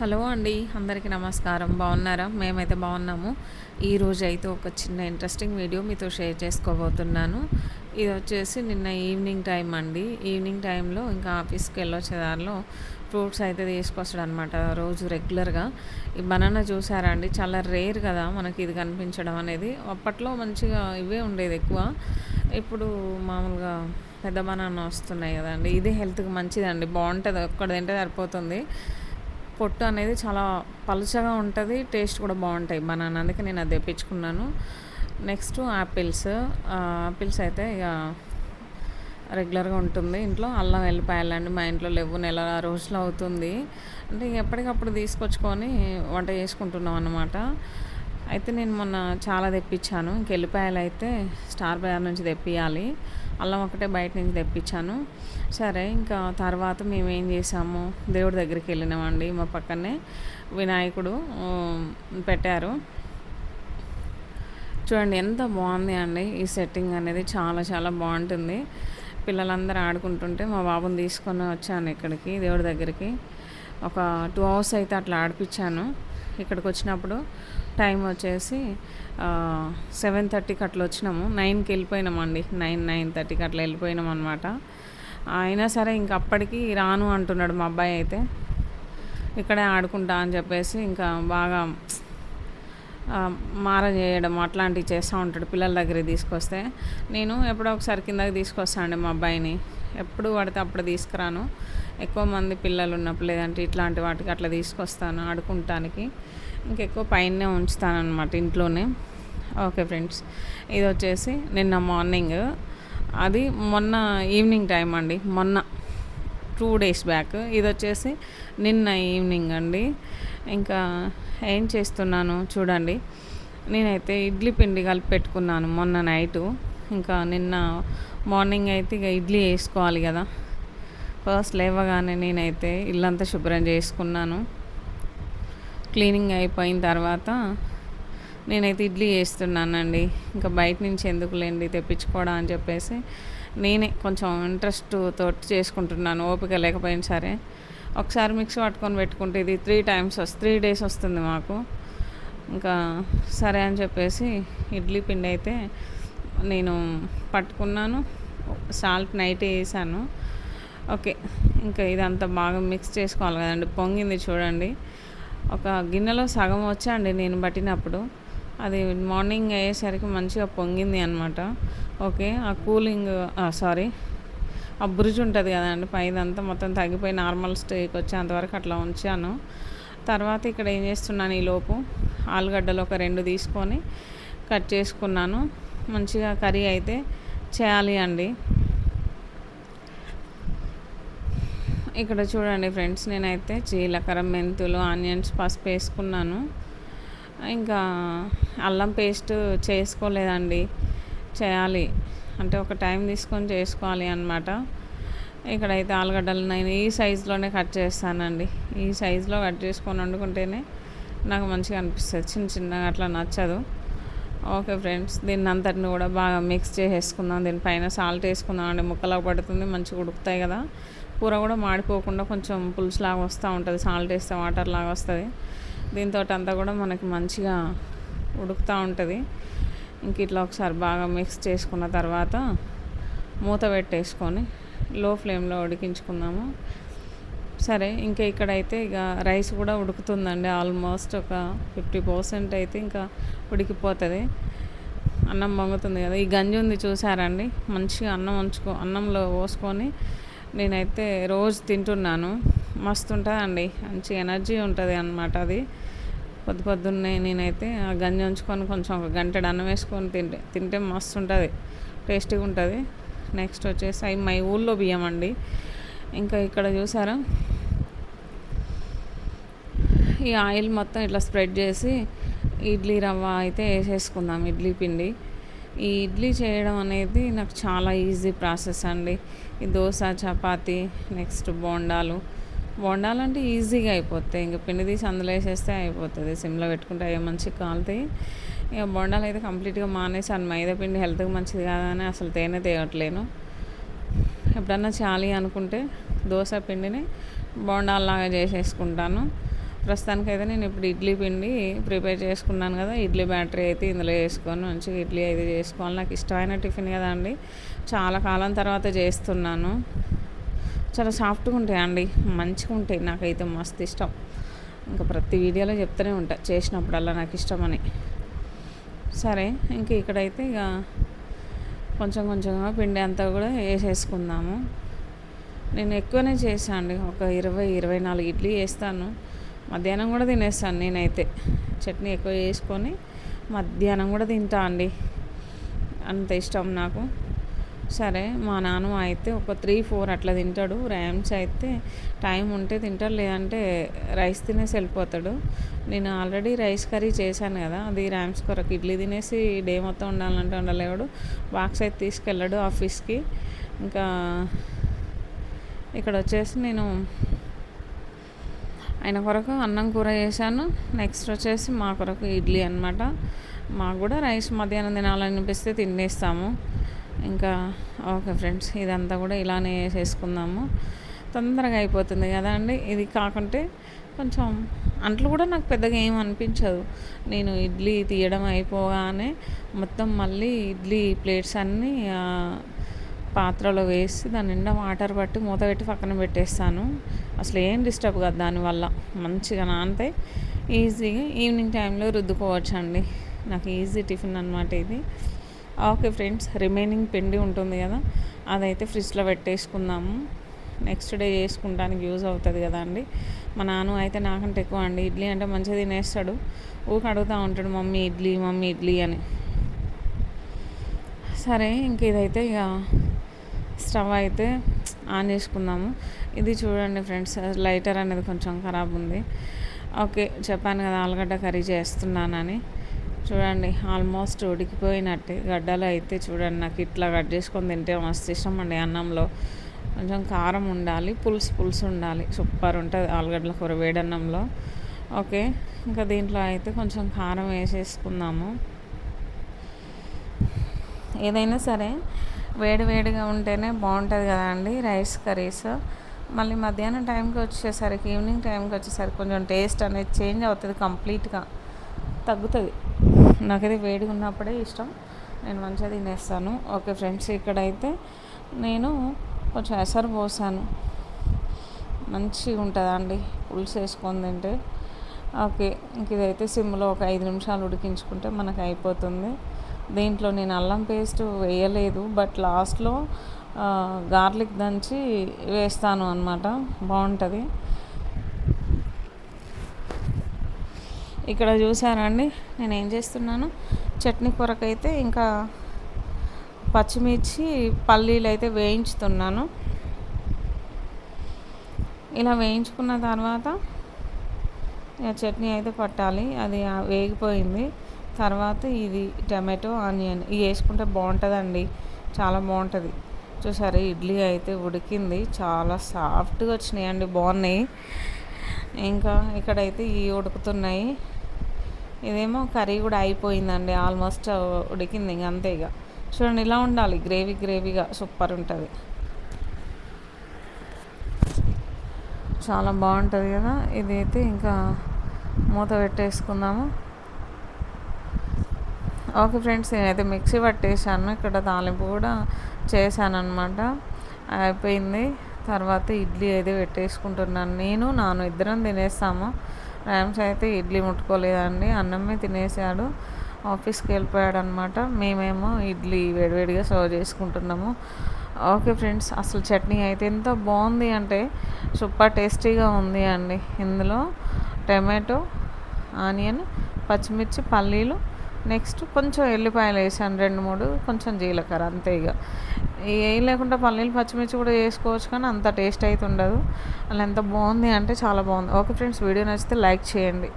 Hello అండి అందరికీ నమస్కారం. బాగున్నారా? మేమైతే బాగున్నాము. ఈరోజు అయితే ఒక చిన్న ఇంట్రెస్టింగ్ వీడియో మీతో షేర్ చేసుకోబోతున్నాను. ఇది వచ్చేసి నిన్న ఈవినింగ్ టైం అండి. ఈవినింగ్ టైంలో ఇంకా ఆఫీస్కి వెళ్ళొచ్చే దారిలో ఫ్రూట్స్ అయితే తీసుకొస్తాడు అనమాట రోజు రెగ్యులర్గా ఈ బనానా చూసారా అండి? చాలా రేర్ కదా మనకి ఇది కనిపించడం అనేది. అప్పట్లో మంచిగా ఇవే ఉండేది ఎక్కువ. ఇప్పుడు మామూలుగా పెద్ద బనానా వస్తున్నాయి కదండి. ఇది హెల్త్కి మంచిదండి. బాగుంటుంది. ఒక్కడ తింటే సరిపోతుంది. పొట్టు అనేది చాలా పలుచగా ఉంటుంది టేస్ట్ కూడా బాగుంటాయి. బనానా అందుకే నేను అది తెప్పించుకున్నాను. నెక్స్ట్ యాపిల్స్ యాపిల్స్ అయితే ఇక రెగ్యులర్గా ఉంటుంది. ఇంట్లో అల్లం వెళ్ళిపోయాలండి మా ఇంట్లో లేవు. నెల రోజులు అవుతుంది. అంటే ఎప్పటికప్పుడు తీసుకొచ్చుకొని వంట చేసుకుంటున్నాం అన్నమాట. అయితే నేను మొన్న చాలా తెప్పించాను. ఇంక ఎల్లిపాయలు అయితే స్టార్ బజార్ నుంచి తెప్పియాలి. అల్లం ఒకటే బయట నుంచి తెప్పించాను. సరే ఇంకా తర్వాత మేము ఏం చేసాము? దేవుడి దగ్గరికి వెళ్ళినామండి మా పక్కనే వినాయకుడు పెట్టారు. చూడండి ఎంత బాగుంది అండి ఈ సెట్టింగ్ అనేది. చాలా చాలా బాగుంటుంది. పిల్లలందరూ ఆడుకుంటుంటే మా బాబుని తీసుకొని వచ్చాను ఇక్కడికి దేవుడి దగ్గరికి. ఒక టూ అవర్స్ అయితే అట్లా ఆడిపించాను. ఇక్కడికి వచ్చినప్పుడు టైం వచ్చేసి సెవెన్ థర్టీకి అట్లా వచ్చినాము. నైన్కి వెళ్ళిపోయినామండి. నైన్ నైన్ థర్టీకి అట్లా వెళ్ళిపోయినాం అనమాట అయినా సరే ఇంక అప్పటికి రాను అంటున్నాడు మా అబ్బాయి అయితే. ఇక్కడే ఆడుకుంటా అని చెప్పేసి ఇంకా బాగా మార చేయడం అట్లాంటివి చేస్తూ ఉంటాడు పిల్లల దగ్గర తీసుకొస్తే. నేను ఎప్పుడో ఒకసారి కిందకి తీసుకొస్తానండి మా అబ్బాయిని. ఎప్పుడు పడితే అప్పుడు తీసుకురాను. ఎక్కువ మంది పిల్లలు ఉన్నప్పుడు లేదంటే ఇట్లాంటి వాటికి అట్లా తీసుకొస్తాను ఆడుకుంటానికి. ఇంకెక్కువ పైనే ఉంచుతాను అనమాట ఇంట్లోనే. Okay friends. ఇది వచ్చేసి నిన్న మార్నింగ్. అది మొన్న ఈవినింగ్ టైం అండి. మొన్న టూ డేస్ బ్యాక్. ఇది వచ్చేసి నిన్న ఈవినింగ్ అండి. ఇంకా ఏం చేస్తున్నాను చూడండి. నేనైతే ఇడ్లీ పిండి కలిపి పెట్టుకున్నాను మొన్న నైటు. ఇంకా నిన్న మార్నింగ్ అయితే ఇక ఇడ్లీ వేసుకోవాలి కదా. ఫస్ట్ లేవగానే నేనైతే ఇల్లంతా శుభ్రం చేసుకున్నాను. క్లీనింగ్ అయిపోయిన తర్వాత నేనైతే ఇడ్లీ చేస్తున్నానండి. ఇంకా బయట నుంచి ఎందుకు లేండి తెప్పించుకోవడం అని చెప్పేసి నేనే కొంచెం ఇంట్రెస్ట్ తోటి చేసుకుంటున్నాను. ఓపిక లేకపోయినా సరే. ఒకసారి మిక్స్ పట్టుకొని పెట్టుకుంటే ఇది త్రీ టైమ్స్ వస్తుంది త్రీ డేస్ వస్తుంది మాకు. ఇంకా సరే అని చెప్పేసి ఇడ్లీ పిండి అయితే నేను పట్టుకున్నాను. సాల్ట్ నైట్ వేసాను. ఓకే. ఇంకా ఇదంతా బాగా మిక్స్ చేసుకోవాలి కదండి. పొంగింది చూడండి. ఒక గిన్నెలో సగం వచ్చండి నేను పట్టినప్పుడు అది మార్నింగ్ అయ్యేసరికి మంచిగా పొంగింది అనమాట ఓకే ఆ కూలింగ్ సారీ ఆ బ్రిడ్జ్ ఉంటుంది కదండి పైదంతా మొత్తం తగ్గిపోయి నార్మల్ స్టేకి వచ్చేంతవరకు అట్లా ఉంచాను. తర్వాత ఇక్కడ ఏం చేస్తున్నాను ఈ లోపు ఆలుగడ్డలు ఒక రెండు తీసుకొని కట్ చేసుకున్నాను. మంచిగా కర్రీ అయితే చేయాలి అండి. ఇక్కడ చూడండి ఫ్రెండ్స్ నేనైతే జీలకర్ర మెంతులు ఆనియన్స్ పసుపు వేసుకున్నాను. ఇంకా అల్లం పేస్ట్ చేసుకోలేదండి. చేయాలి. అంటే ఒక టైం తీసుకొని చేసుకోవాలి అనమాట ఇక్కడైతే ఆలుగడ్డలు నేను ఈ సైజులోనే కట్ చేస్తానండి. ఈ సైజులో కట్ చేసుకొని వండుకుంటేనే నాకు మంచిగా అనిపిస్తుంది. చిన్న చిన్నగా అట్లా నచ్చదు. ఓకే ఫ్రెండ్స్ దీన్ని అంతటిని కూడా బాగా మిక్స్ చేసేసుకుందాం. దీనిపైన సాల్ట్ వేసుకుందాం అండి. ముక్కలకు పడుతుంది మంచిగా ఉడుకుతాయి కదా. కూర కూడా మాడిపోకుండా కొంచెం పులుసు లాగా వస్తూ ఉంటుంది. సాల్ట్ వేస్తే వాటర్ లాగా వస్తుంది. దీంతో అంతా కూడా మనకి మంచిగా ఉడుకుతూ ఉంటుంది. ఇంక ఇట్లా ఒకసారి బాగా మిక్స్ చేసుకున్న తర్వాత మూత పెట్టేసుకొని లో ఫ్లేమ్లో ఉడికించుకుందాము. సరే ఇంకా ఇక్కడైతే ఇక రైస్ కూడా ఉడుకుతుందండి. ఆల్మోస్ట్ ఒక ఫిఫ్టీ పర్సెంట్ అయితే ఇంకా ఉడికిపోతుంది. అన్నం పొంగుతుంది కదా. ఈ గంజి ఉంది చూసారండి? మంచిగా అన్నం ఉంచుకో అన్నంలో పోసుకొని నేనైతే రోజు తింటున్నాను. మస్తు ఉంటుందండి మంచి ఎనర్జీ ఉంటుంది అనమాట అది. పొద్దు పొద్దున్నే నేనైతే ఆ గంజి ఉంచుకొని కొంచెం ఒక గంట అన్నం వేసుకొని తింటే తింటే మస్తు ఉంటుంది టేస్టీగా ఉంటుంది. నెక్స్ట్ వచ్చేసి అవి మా ఊళ్ళో బియ్యం అండి. ఇంకా ఇక్కడ చూసారా? ఈ ఆయిల్ మొత్తం ఇట్లా స్ప్రెడ్ చేసి ఇడ్లీ రవ్వ అయితే వేసేసుకుందాం ఇడ్లీ పిండి. ఈ ఇడ్లీ చేయడం అనేది నాకు చాలా ఈజీ ప్రాసెస్ అండి. ఈ దోశ చపాతి నెక్స్ట్ బోండాలు. బోండాలు అంటే ఈజీగా అయిపోతాయి. ఇంకా పిండి తీసి అందులో వేసేస్తే అయిపోతుంది. సిమ్లో పెట్టుకుంటే అవి మంచిగా కాలుతాయి. ఇక బోండాలు అయితే కంప్లీట్గా మానేసాను మైదా పిండి హెల్త్కి మంచిది కాదని అసలు తేనె తేయట్లేను ఎప్పుడన్నా చాలి అనుకుంటే దోశ పిండిని బోండాల్లాగా చేసేసుకుంటాను. ప్రస్తుతానికైతే నేను ఇప్పుడు ఇడ్లీ పిండి ప్రిపేర్ చేసుకున్నాను కదా ఇడ్లీ బ్యాటరీ అయితే ఇందులో వేసుకొని మంచిగా ఇడ్లీ అయితే చేసుకోవాలి. నాకు ఇష్టమైన టిఫిన్ కదా అండి. చాలా కాలం తర్వాత చేస్తున్నాను. చాలా సాఫ్ట్గా ఉంటాయి అండి? మంచిగా ఉంటాయి. నాకైతే మస్తు ఇష్టం. ఇంకా ప్రతి వీడియోలో చెప్తూనే ఉంటా. చేసినప్పుడల్లా నాకు ఇష్టమని. సరే ఇంక ఇక్కడైతే ఇక కొంచెం కొంచెంగా పిండి అంతా కూడా వేసేసుకుందాము. నేను ఎక్కువనే చేశాను అండి. ఒక ఇరవై ఇరవై నాలుగు ఇడ్లీ వేస్తాను. మధ్యాహ్నం కూడా తినేస్తాను నేనైతే. చట్నీ ఎక్కువ చేసుకొని మధ్యాహ్నం కూడా తింటా అండి. అంత ఇష్టం నాకు. సరే మా నాన్న అయితే ఒక త్రీ ఫోర్ అట్లా తింటాడు. ర్యామ్స్ అయితే టైం ఉంటే తింటాడు లేదంటే రైస్ తినేసి వెళ్ళిపోతాడు. నేను ఆల్రెడీ రైస్ కర్రీ చేశాను కదా అది ర్యామ్స్ కొరకు. ఇడ్లీ తినేసి డే మొత్తం ఉండాలంటే ఉండలేవాడు. బాక్స్ అయితే తీసుకెళ్ళాడు ఆఫీస్కి. ఇంకా ఇక్కడ వచ్చేసి నేను ఆయన కొరకు అన్నం కూర చేశాను. నెక్స్ట్ వచ్చేసి మా కొరకు ఇడ్లీ అనమాట మాకు కూడా రైస్ మధ్యాహ్నం తినాలనిపిస్తే తినేస్తాము. ఇంకా ఓకే ఫ్రెండ్స్ ఇదంతా కూడా ఇలానే చేసుకుందాము. తొందరగా అయిపోతుంది కదా అండి. ఇది కాకుంటే కొంచెం అంట్లు కూడా నాకు పెద్దగా ఏం అనిపించదు. నేను ఇడ్లీ తీయడం అయిపోగానే మొత్తం మళ్ళీ ఇడ్లీ ప్లేట్స్ అన్నీ పాత్రలో వేసి దాని నిండా వాటర్ పట్టి మూత పెట్టి పక్కన పెట్టేస్తాను. అసలు ఏం డిస్టర్బ్ కాదు దానివల్ల మంచిగా నానితే ఈజీగా ఈవినింగ్ టైంలో రుద్దుకోవచ్చు అండి నాకు ఈజీ టిఫిన్ అనమాట ఇది. ఓకే ఫ్రెండ్స్ రిమైనింగ్ పిండి ఉంటుంది కదా అదైతే ఫ్రిడ్జ్లో పెట్టేసుకుందాము. నెక్స్ట్ డే చేసుకుంటానికి యూజ్ అవుతుంది కదా అండి. మా నాన్న అయితే నాకంటే ఎక్కువ అండి. ఇడ్లీ అంటే మంచిగా తినేస్తాడు. ఊరికి అడుగుతూ ఉంటాడు మమ్మీ ఇడ్లీ మమ్మీ ఇడ్లీ అని. సరే ఇంక ఇదైతే ఇక స్టవ్ అయితే ఆన్ చేసుకుందాము ఇది చూడండి ఫ్రెండ్స్ లైటర్ అనేది కొంచెం ఖరాబ్ ఉంది. ఓకే చెప్పాను కదా ఆలుగడ్డ కర్రీ చేస్తున్నానని. చూడండి ఆల్మోస్ట్ ఉడికిపోయినట్టే. గడ్డలు అయితే చూడండి నాకు ఇట్లా కట్ చేసుకొని తింటే మస్తు ఇష్టం అండి అన్నంలో. కొంచెం కారం ఉండాలి పులుసు పులుసు ఉండాలి. సూపర్ ఉంటుంది ఆలుగడ్డల కూర వేడన్నంలో. ఓకే ఇంకా దీంట్లో అయితే కొంచెం కారం వేసేసుకుందాము. ఏదైనా సరే వేడివేడిగా ఉంటేనే బాగుంటుంది కదా అండి రైస్ కర్రీస్. మళ్ళీ మధ్యాహ్నం టైంకి వచ్చేసరికి ఈవినింగ్ టైంకి వచ్చేసరికి కొంచెం టేస్ట్ అనేది చేంజ్ అవుతుంది కంప్లీట్గా. తగ్గుతుంది. నాకైతే వేడిగా ఉన్నప్పుడే ఇష్టం. నేను మంచిగా తినేస్తాను. ఓకే ఫ్రెండ్స్ ఇక్కడైతే నేను కొంచెం ఎసరు పోసాను. మంచిగా ఉంటుందండి పులుసు వేసుకొని తింటే. ఓకే ఇంక ఇదైతే సిమ్లో ఒక ఐదు నిమిషాలు ఉడికించుకుంటే మనకు అయిపోతుంది. దీంట్లో నేను అల్లం పేస్ట్ వేయలేదు బట్ లాస్ట్లో గార్లిక్ దంచి వేస్తాను అనమాట బాగుంటుంది. ఇక్కడ చూసారండి నేను ఏం చేస్తున్నాను? చట్నీ కొరకైతే ఇంకా పచ్చిమిర్చి పల్లీలు అయితే వేయించుతున్నాను. ఇలా వేయించుకున్న తర్వాత చట్నీ అయితే పట్టాలి. అది వేగిపోయింది. తర్వాత ఇది టమాటో ఆనియన్. ఇవి వేసుకుంటే బాగుంటుందండి. చాలా బాగుంటుంది. చూసారా ఇడ్లీ అయితే ఉడికింది. చాలా సాఫ్ట్గా వచ్చినాయి అండి బాగున్నాయి. ఇంకా ఇక్కడైతే ఇవి ఉడుకుతున్నాయి. ఇదేమో కర్రీ కూడా అయిపోయిందండి. ఆల్మోస్ట్ ఉడికింది ఇంక అంతే ఇక. చూడండి ఇలా ఉండాలి. గ్రేవీ గ్రేవీగా సూపర్ ఉంటుంది. చాలా బాగుంటుంది కదా. ఇదైతే ఇంకా మూత పెట్టేసుకుందాము. ఓకే ఫ్రెండ్స్ నేనైతే మిక్సీ పట్టేసాను ఇక్కడ తాలింపు కూడా చేశానమాట అయిపోయింది. తర్వాత ఇడ్లీ అయితే పెట్టేసుకుంటున్నాను. నేను నాను ఇద్దరం తినేస్తాము. ర్యామ్స్ అయితే ఇడ్లీ ముట్టుకోలేదండి. అన్నమే తినేసాడు ఆఫీస్కి వెళ్ళిపోయాడు అనమాట మేమేమో ఇడ్లీ వేడివేడిగా సర్వ్ చేసుకుంటున్నాము. ఓకే ఫ్రెండ్స్ అసలు చట్నీ అయితే ఎంత బాగుంది అంటే సూపర్ టేస్టీగా ఉంది అండి. ఇందులో టమాటో ఆనియన్ పచ్చిమిర్చి పల్లీలు నెక్స్ట్ కొంచెం ఎల్లిపాయలు వేసాను రెండు మూడు కొంచెం జీలకర్ర అంతే ఇక ఏం లేకుండా పల్లీలు పచ్చిమిర్చి కూడా వేసుకోవచ్చు కానీ అంత టేస్ట్ అయితే ఉండదు. అలా ఎంత బాగుంది అంటే చాలా బాగుంది. ఓకే ఫ్రెండ్స్ వీడియో నచ్చితే లైక్ చేయండి.